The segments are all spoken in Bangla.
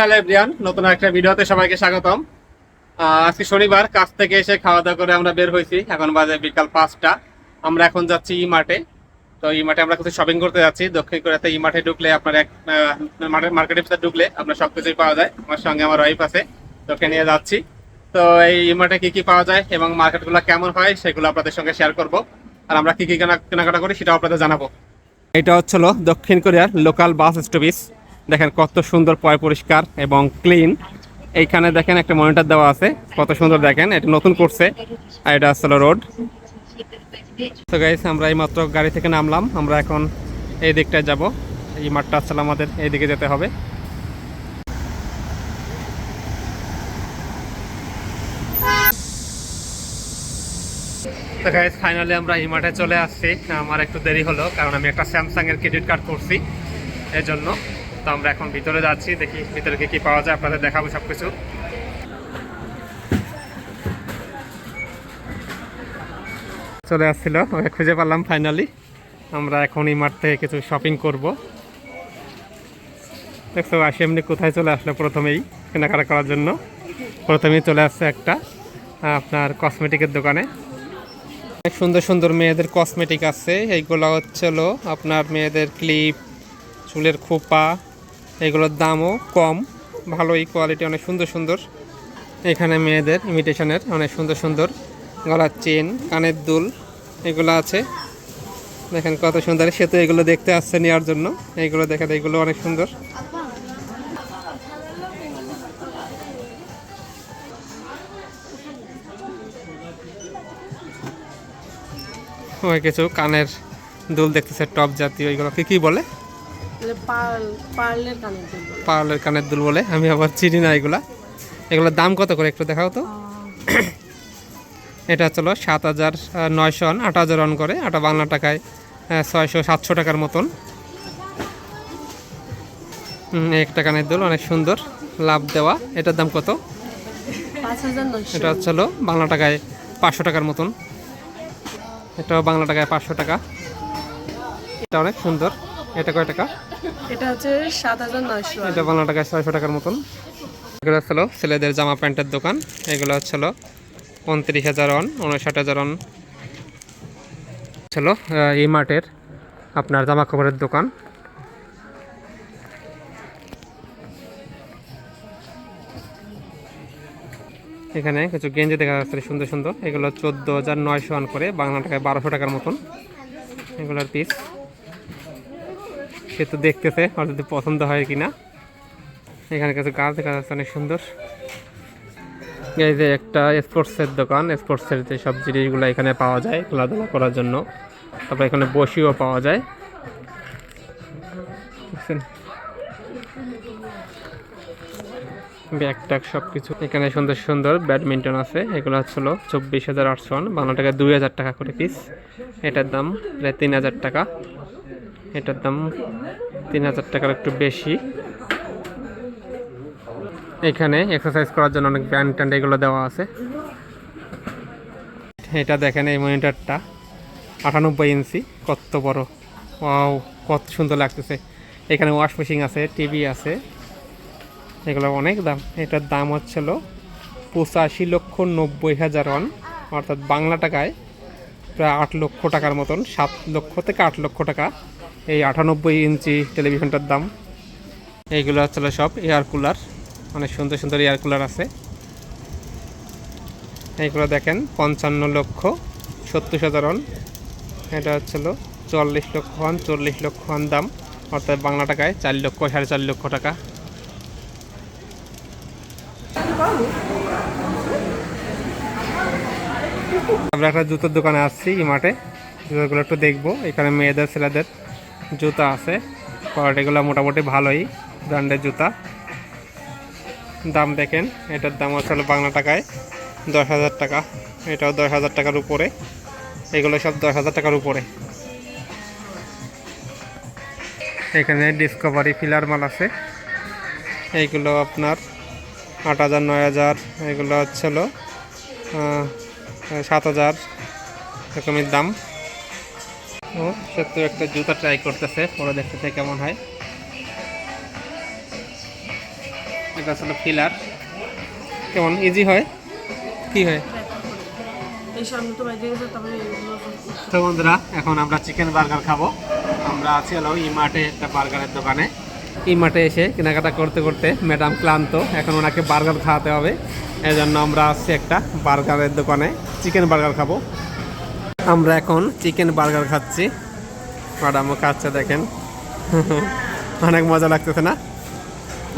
হ্যালো এভরিয়ান নতুন একটা ভিডিওতে সবাইকে স্বাগতম। আজকে শনিবার, কাজ থেকে এসে খাওয়া দাওয়া করে আমরা বের হয়েছি। এখন বাজে বিকাল পাঁচটা। আমরা এখন যাচ্ছি ই মার্টে তো ই মার্টে আমরা কিছু শপিং করতে যাচ্ছি। দক্ষিণ কোরিয়াতে ই মার্টে ঢুকলে আপনার এক মার্কেটের ভিতরে ঢুকলে আপনার সব কিছুই পাওয়া যায়। আমার সঙ্গে আমার ওয়াইফ আছে। তো ওকে নিয়ে যাচ্ছি। তো এই ই মার্টে কি কি পাওয়া যায় এবং মার্কেটগুলো কেমন হয় সেগুলো আপনাদের সঙ্গে শেয়ার করব। আর আমরা কি কি কেনা- কেনাকাটা করি সেটাও আপনাদের জানাব। এটা হচ্ছিল দক্ষিণ কোরিয়ার লোকাল বাস স্টপেজ দেখেন কত সুন্দর পয় পরিষ্কার এবং ক্লিন এইখানে দেখেন একটা মনিটর দেওয়া আছে, কত সুন্দর দেখেন, এটা নতুন করছে, আর এটা আসলে রোড তো গাইস আমরা এই মাত্র গাড়ি থেকে নামলাম, আমরা এখন এই দিকটায় যাব। এই মাঠটা আসলে আমাদের এই দিকে যেতে হবে। তো গাইস ফাইনালি আমরা এই মাঠে চলে আসছি। আমার একটু দেরি হলো, কারণ আমি একটা স্যামসাং এর ক্রেডিট কার্ড করছি এই জন্য তো আমরা এখন ভিতরে যাচ্ছি, দেখি ভিতরে কি কি পাওয়া যায়, আপনাদের দেখাবো সব কিছু চলে আসছিল ওকে খুঁজে পেলাম ফাইনালি আমরা এখন এই মাঠ থেকে কিছু শপিং করব। দেখছ, আসি এমনি কোথায় চলে আসলো প্রথমেই, কেনাকাটা করার জন্য। প্রথমেই চলে আসছে একটা আপনার কসমেটিকের দোকানে। অনেক সুন্দর সুন্দর মেয়েদের কসমেটিক আছে। এইগুলো হচ্ছে হলো আপনার মেয়েদের ক্লিপ চুলের খোপা এগুলোর দামও কম, ভালোই কোয়ালিটি অনেক সুন্দর সুন্দর। এখানে মেয়েদের ইমিটেশনের অনেক সুন্দর সুন্দর গলার চেন কানের দুল, এগুলো আছে। দেখেন কত সুন্দর, সে তো এগুলো দেখতে আসছে নেওয়ার জন্য। এইগুলো দেখেন, এগুলো অনেক সুন্দর। ওই কিছু কানের দুল দেখতেছে, টপ জাতীয়, এগুলো কি কি বলে? পার্লের কানের দুল বলে। আমি আবার চিনি না এগুলা। এগুলোর দাম কত করে একটু দেখাও তো? এটা হচ্ছিল সাত হাজার নয়শো অন আট হাজার অন করে। আটা বাংলা টাকায় ছয়শো সাতশো টাকার মতন। একটা কানের দুল অনেক সুন্দর। লাভ দেওয়া। এটার দাম কত? এটা হচ্ছিল বাংলা টাকায় পাঁচশো টাকার মতন। এটাও বাংলা টাকায় পাঁচশো টাকা। এটা অনেক সুন্দর। এটা কয় টাকা? এটা হচ্ছে সাত হাজার নয়শো এটা বাংলা টাকায় ছয়শো টাকার মতন। এগুলো হচ্ছিল ছেলেদের জামা প্যান্টের দোকান। এগুলো হচ্ছিল উনত্রিশ হাজার অন উনষাট হাজার অন ছিল এই মার্টের আপনার জামা কাপড়ের দোকান। এখানে কিছু গেঞ্জি দেখা যাচ্ছে সুন্দর সুন্দর। এগুলো চোদ্দ হাজার নয়শো অন করে বাংলা টাকায় বারোশো টাকার মতন। এগুলোর পিস সে তো দেখতেছে আর যদি পছন্দ হয় কিনা। এখানে কিছু গাছ দেখা যাচ্ছে, অনেক সুন্দর। এই যে একটা স্পোর্টসের দোকান, স্পোর্টসের যে সব জিনিসগুলো এখানে পাওয়া যায় খেলাধুলা করার জন্য। তারপর এখানে বসিও পাওয়া যায়? ব্যাগ ট্যাগ সব কিছু এখানে সুন্দর সুন্দর ব্যাডমিন্টন আছে, এগুলো হচ্ছিল চব্বিশ হাজার আটশো বাংলা টাকা দুই হাজার টাকা করে পিস এটার দাম প্রায় তিন হাজার টাকা। এটার দাম তিন হাজার টাকার একটু বেশি। এখানে এক্সারসাইজ করার জন্য অনেক ব্যান্ড ট্যান্ড এগুলো দেওয়া আছে। এটা দেখেন এই মনিটরটা আটানব্বই ইঞ্চি কত বড়। ওয়াও কত সুন্দর লাগতেছে। এখানে ওয়াশ মেশিন আছে টিভি আছে। এগুলো অনেক দাম। এটার দাম হচ্ছিল পঁচাশি লক্ষ নব্বই হাজার অন অর্থাৎ বাংলা টাকায় প্রায় আট লক্ষ টাকার মতন, সাত লক্ষ থেকে আট লক্ষ টাকা এই আটানব্বই ইঞ্চি টেলিভিশনটার দাম। এইগুলো হচ্ছিল সব এয়ার কুলার অনেক সুন্দর সুন্দর এয়ার কুলার আছে। এইগুলো দেখেন, পঞ্চান্ন লক্ষ সত্তর সাধারণ এটা হচ্ছিল চল্লিশ লক্ষ হন চল্লিশ লক্ষ হন দাম। অর্থাৎ বাংলা টাকায় চার লক্ষ, সাড়ে চার লক্ষ টাকা। আমরা একটা জুতোর দোকানে আসছি এই মাঠে। জুতোগুলো একটু দেখব, এখানে মেয়েদের, ছেলেদের। জুতা আছে। কোয়ালিটিগুলো মোটামুটি ভালোই ব্র্যান্ডের জুতা। দাম দেখেন এটার দাম হলো বাংলা টাকায় দশ হাজার টাকা। এটাও দশ হাজার টাকার উপরে এগুলো সব দশ হাজার টাকার উপরে। এখানে ডিসকভারি ফিলার মাল আছে। এইগুলো আপনার আট হাজার নয় হাজার এগুলো হচ্ছে হলো আহ, সাত হাজার এরকমের দাম। ও, সত্য একটা জুতা ট্রাই করতেছে, পরে দেখতেছে কেমন হয়। এটা হলো ফিলার কেমন ইজি হয়? কি হয়? তো বন্ধুরা, এখন আমরা চিকেন বার্গার খাব। আমরা আছি হলো ই মার্টে একটা বার্গারের দোকানে। ই মার্টে এসে কেনাকাটা করতে করতে ম্যাডাম ক্লান্ত, এখন ওনাকে বার্গার খাওয়াতে হবে। এই জন্য আমরা আসছি একটা বার্গারের দোকানে। চিকেন বার্গার খাব। আমরা এখন চিকেন বার্গার খাচ্ছি। ম্যাডামও খাচ্ছে, দেখেন। অনেক মজা লাগতেছে না?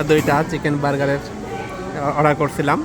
দুইটা চিকেন বার্গারের অর্ডার করছিলাম।